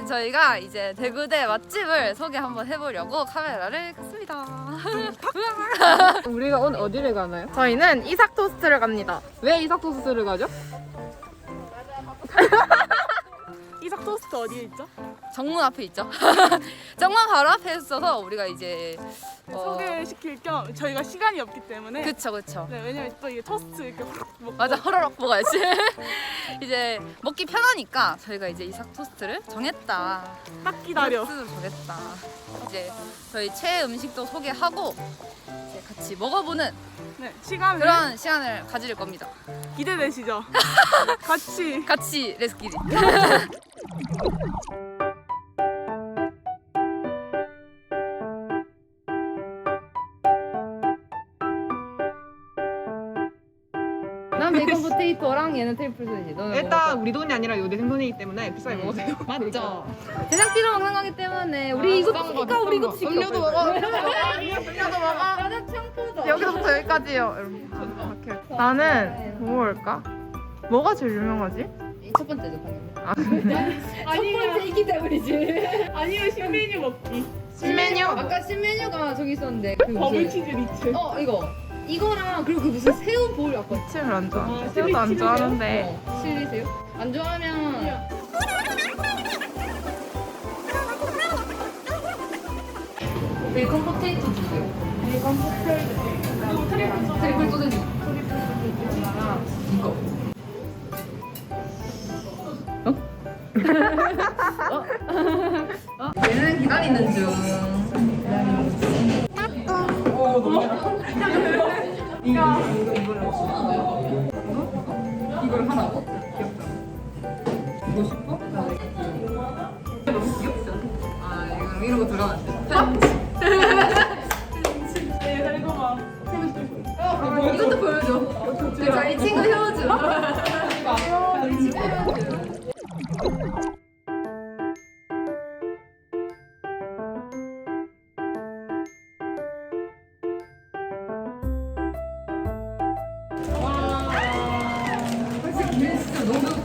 저희가 이제 대구대 맛집을 소개 한번 해보려고 카메라를 켰습니다. 우리가 오늘 어디를 가나요? 저희는 이삭 토스트를 갑니다. 왜 이삭 토스트를 가죠? 이삭 토스트 어디에 있죠? 정문 앞에 있죠. 정문 바로 앞에 있어서 우리가 이제 어, 소개시킬 겸 저희가 시간이 없기 때문에 그쵸 그쵸. 네, 왜냐면 또 이게 토스트 이렇게 확 먹고 맞아 허러럭 먹어야지. 이제 먹기 편하니까 저희가 이제 이삭 토스트를 정했다. 딱 기다려. 토스트를 정했다. 이제 저희 최애 음식도 소개하고 이제 같이 먹어보는 네, 시간을 그런 시간을 가질 겁니다. 기대되시죠? 같이 같이 레스키리. 난 베이컨 포테이토랑 얘는 트리플 소시지. 너는 일단 우리 돈이 아니라 요대생 돈이기 때문에 비싸게 먹어도 돼요. 맞죠. 제작비로 먹는 거기 때문에 우리 이거 싼 거, 시니까 우리 이거. 거. 음료도 먹어. 음료도 먹어. 나는 청포도. 여기서부터 여기까지요. 여러분. 나는 뭐 먹을까? 뭐가 제일 유명하지? 첫 번째도 방금. 첫 번째 이기 때문이지. 아니면 신메뉴 먹기. 신메뉴? 아까 신메뉴가 저기 있었는데 그 무슨 버블치즈 리츠. 어 이거 이거랑 그리고 그 무슨 새우 볼 아까 치즈를 안 좋아. 어, 새우도 안 좋아하는데. 어, 칠리 새우? 안 좋아하면 베이컨 포테이토 주세요. 베이컨 포테이토. 트리플 소세지. 이거. 어? 어? 얘는 기다리는 중. 이걸 하라고? 귀엽다. 이거 싶어? 너무 귀엽죠? 아, 이거 이런 거. 어, 이것도 보여줘. 자, 이 친구 헤어져.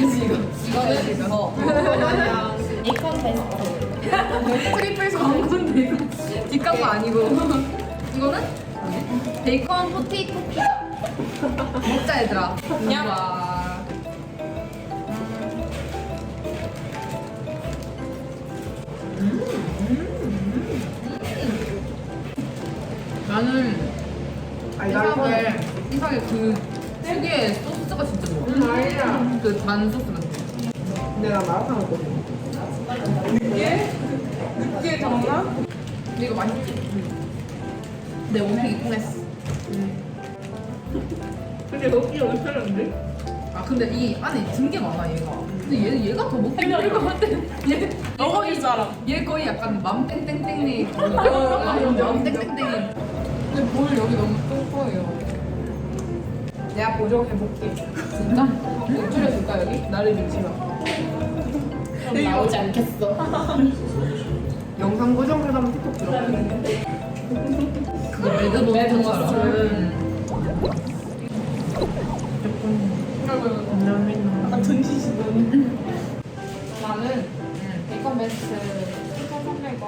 이거 이거는 이거 베이컨 베스트 트리플 이거 뒷광고 아니고 이거는 베이컨 포테이토 피자 먹자 얘들아 와 나는 이상하게 이상하게 그 특유의 소스 가 진짜 좋아 그단 소스 같은 거 내가 마라탕 먹거든. 이게 정말? 근데 이거 맛있지? 내 원픽이 통했어. 근데 먹기가 불편한데? 아 근데 이 안에 든 게 많아 얘가. 근데 얘 얘가 더 먹기 힘들 것 같아. 얘 먹어줄 사람. 얘 거의 약간 맘땡땡땡이 맘땡땡땡이. 근데 볼 여기 너무 좁고요. 내가 보정해볼게. 진짜? 못 줄여줄까 여기? 나를 믿지마. 나오지 않겠어. 영상 보정 하다면 틱톡 들어가는데. 그거 매드 알아? 아, 전시시도. 나는 베이컨 베스트 1,300원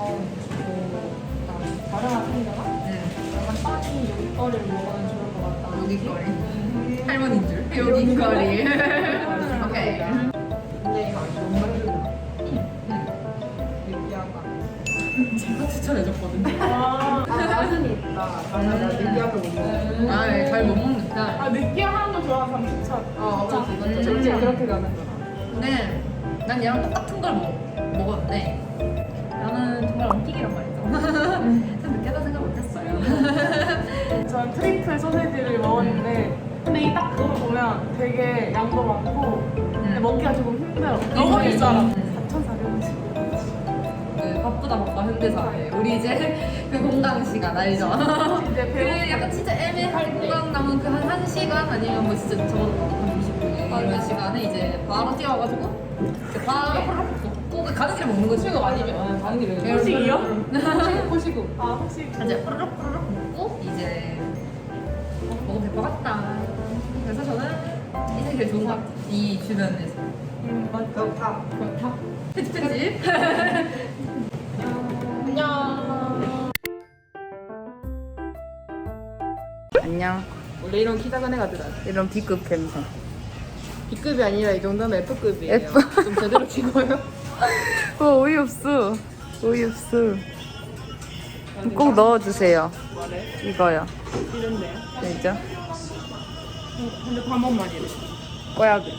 주고 그 바나나 팬더가 응. 약간 여기 거를 먹으면 좋을 것 같다. 여기 거리. 할머니인 줄. 여기 거리. 오케이. 근데 이거 안 만들어. 느끼하다. 제가 추천해줬거든요. 아, 맛은 있다. 나는 나 느끼하게 못 먹어. 아, 예, 잘못 먹는다. 아, 느끼한 거 좋아하는 사람 추천. 어, 그렇지. 음. 그렇지. 그렇게 가는 거야. 근데 난 얘랑 똑같은 걸 먹, 먹었는데 나는 정말 원픽이란 말이죠. 참 느끼하다 생각 못했어요. 전 트리플 소세지를 먹었는데 근데 이 딱 그거 보면 되게 양도 많고 근데 먹기가 조금 힘들어. 먹어줄 사람. 4,400원씩. 바쁘다 바빠 현대사회. 우리 이제 그 공강 시간 알죠? 그 약간 진짜 애매할 공강 남은 그한 1시간 아니면 뭐 진짜 한 20분 이런 시간에 이제 바로 뛰어와가지고 이렇게 바로 가는 길에 먹는 거지. 후식업 아니면 가는 길에 후식이요? 후식업. 아 혹시 이제 뿌르륵 뿌르륵 먹고 이제 어, 먹으면 될 것 같다. 그래서 저는 이 생각이 좋은 것 같아요. 이 주변에서. 음 맞다. 그렇다. 편집 편집. 안녕. 안녕. 원래 이런 키 작은 애가 들어. 이런 B급 갬성. B급이 아니라 이 정도면 F급이에요. F. 좀 제대로 찍어요. 어, 어이없어. 어이없어. 꼭 넣어주세요. 이거요. 이런데요? 알죠? 근데 한 번만 이래. 꼬야기.